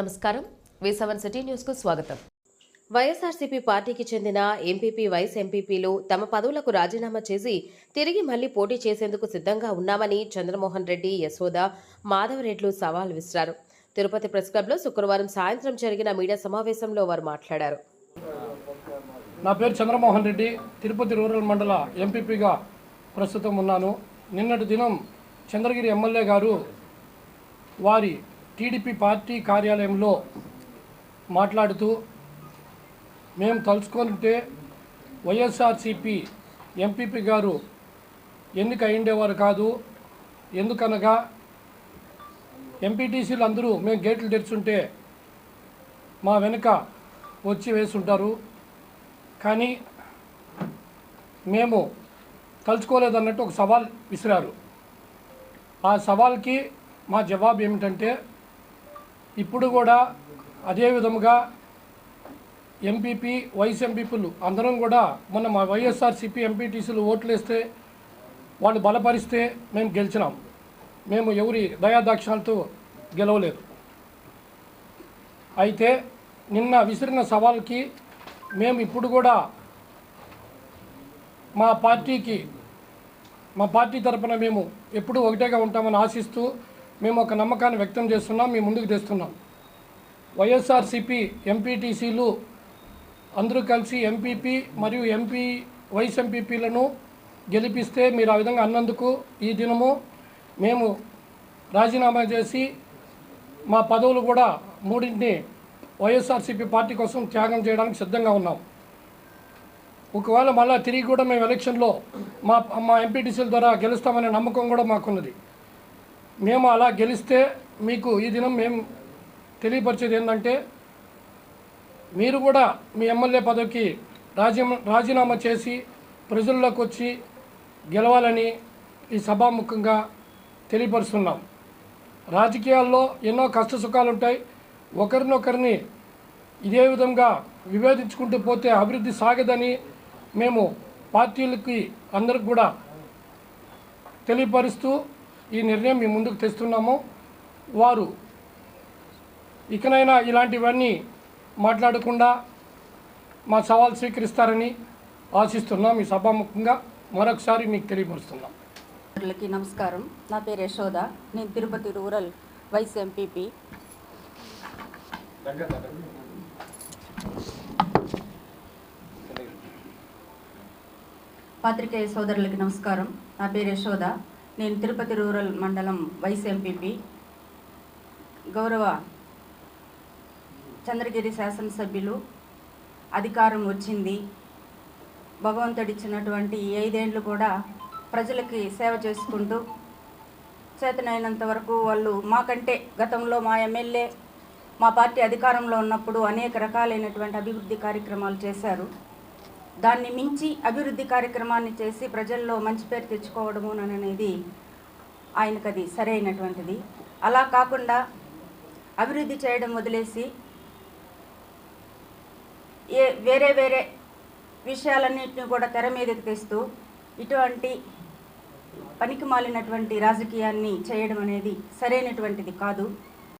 నమస్కారం. వేసవన్ సిటీ న్యూస్కు స్వాగతం. వైఎస్ఆర్సీపీ పార్టీకి చెందిన ఎంపీపీ వైస్ ఎంపీపీలు తమ పదవులకు రాజీనామా చేసి తిరిగి మళ్ళీ పోటీ చేసేందుకు సిద్ధంగా ఉన్నామని చంద్రమోహన్ రెడ్డి యశోద మాధవరెడ్లు సవాల్ విసిరారు. తిరుపతి ప్రెస్ క్లబ్లో శుక్రవారం సాయంత్రం జరిగిన మీడియా సమావేశంలో వారు మాట్లాడారు. నా పేరు చంద్రమోహన్ రెడ్డి. తిరుపతి రూరల్ మండల ఎంపీపీగా ప్రస్తుతం ఉన్నాను. నిన్నటి దినం చంద్రగిరి ఎమ్మెల్యే గారు వారి టీడీపీ పార్టీ కార్యాలయంలో మాట్లాడుతూ మేము తలుచుకుంటే వైఎస్ఆర్సిపి ఎంపీపీ గారు ఎన్నిక అయిండేవారు కాదు. ఎందుకనగా ఎంపీటీసీలు అందరూ మేము గేట్లు తెరుచుంటే మా వెనుక వచ్చి వేసుంటారు. కానీ మేము తలుచుకోలేదన్నట్టు ఒక సవాల్ విసిరారు. ఆ సవాల్కి మా జవాబు ఏమిటంటే ఇప్పుడు కూడా అదే విధముగా ఎంపీపీ వైస్ ఎంపీపీలు అందరం కూడా మొన్న మా వైఎస్ఆర్సీపీ ఎంపీటీసీలు ఓట్లు వేస్తే వాళ్ళు బలపరిస్తే మేము గెలిచినాం. మేము ఎవరి దయాదాక్షాలతో గెలవలేదు. అయితే నిన్న విసిరిన సవాల్కి మేము ఇప్పుడు కూడా మా పార్టీకి మా పార్టీ తరపున మేము ఎప్పుడూ ఒకటేగా ఉంటామని ఆశిస్తూ మేము ఒక నమ్మకాన్ని వ్యక్తం చేస్తున్నాం మీ ముందుకు తెస్తున్నాం. వైఎస్ఆర్సిపి ఎంపీటీసీలు అందరూ కలిసి ఎంపీపీ మరియు ఎంపీ వైస్ ఎంపీపీలను గెలిపిస్తే మీరు ఆ విధంగా అన్నందుకు ఈ దినము మేము రాజీనామా చేసి మా పదవులు కూడా మూడింటిని వైఎస్ఆర్సీపీ పార్టీ కోసం త్యాగం చేయడానికి సిద్ధంగా ఉన్నాం. ఒకవేళ మళ్ళీ తిరిగి కూడా మేము ఎలక్షన్లో మా మా ఎంపీటీసీల ద్వారా గెలుస్తామనే నమ్మకం కూడా మాకున్నది. మేము అలా గెలిస్తే మీకు ఈ దినం మేము తెలియపరిచేది ఏంటంటే మీరు కూడా మీ ఎమ్మెల్యే పదవికి రాజీ రాజీనామా చేసి ప్రజల్లోకి వచ్చి గెలవాలని ఈ సభాముఖంగా తెలియపరుస్తున్నాం. రాజకీయాల్లో ఎన్నో కష్ట సుఖాలు ఉంటాయి ఒకరినొకరిని ఇదే విధంగా విభేదించుకుంటూ పోతే అభివృద్ధి సాగదని మేము పార్టీలకి అందరికి కూడా తెలియపరుస్తూ ఈ నిర్ణయం మీ ముందుకు తెస్తున్నాము. వారు ఇకనైనా ఇలాంటివన్నీ మాట్లాడకుండా మా సవాల్ స్వీకరిస్తారని ఆశిస్తున్నాం. ఈ సభాముఖంగా మరొకసారి మీకు తెలియపరుస్తున్నాం. నమస్కారం. నా పేరు యశోద. నేను తిరుపతి రూరల్ వైస్ ఎంపీపీ. పాత్రికేయ సోదరులకి నమస్కారం. నా పేరు యశోద. నేను తిరుపతి రూరల్ మండలం వైస్ ఎంపీపీ. గౌరవ చంద్రగిరి శాసనసభ్యులు అధికారం వచ్చింది. భగవంతుడిచ్చినటువంటి ఈ ఐదేండ్లు కూడా ప్రజలకి సేవ చేసుకుంటూ చేతనైనంత వరకు వాళ్ళు మాకంటే గతంలో మా ఎమ్మెల్యే మా పార్టీ అధికారంలో ఉన్నప్పుడు అనేక రకాలైనటువంటి అభివృద్ధి కార్యక్రమాలు చేశారు. దాన్ని మించి అభివృద్ధి కార్యక్రమాన్ని చేసి ప్రజల్లో మంచి పేరు తెచ్చుకోవడము అనేది ఆయనకు అది సరైనటువంటిది. అలా కాకుండా అభివృద్ధి చేయడం వదిలేసి ఏ వేరే వేరే విషయాలన్నింటినీ కూడా తెర మీదకి తెస్తూ ఇటువంటి పనికి మాలినటువంటి రాజకీయాన్ని చేయడం అనేది సరైనటువంటిది కాదు.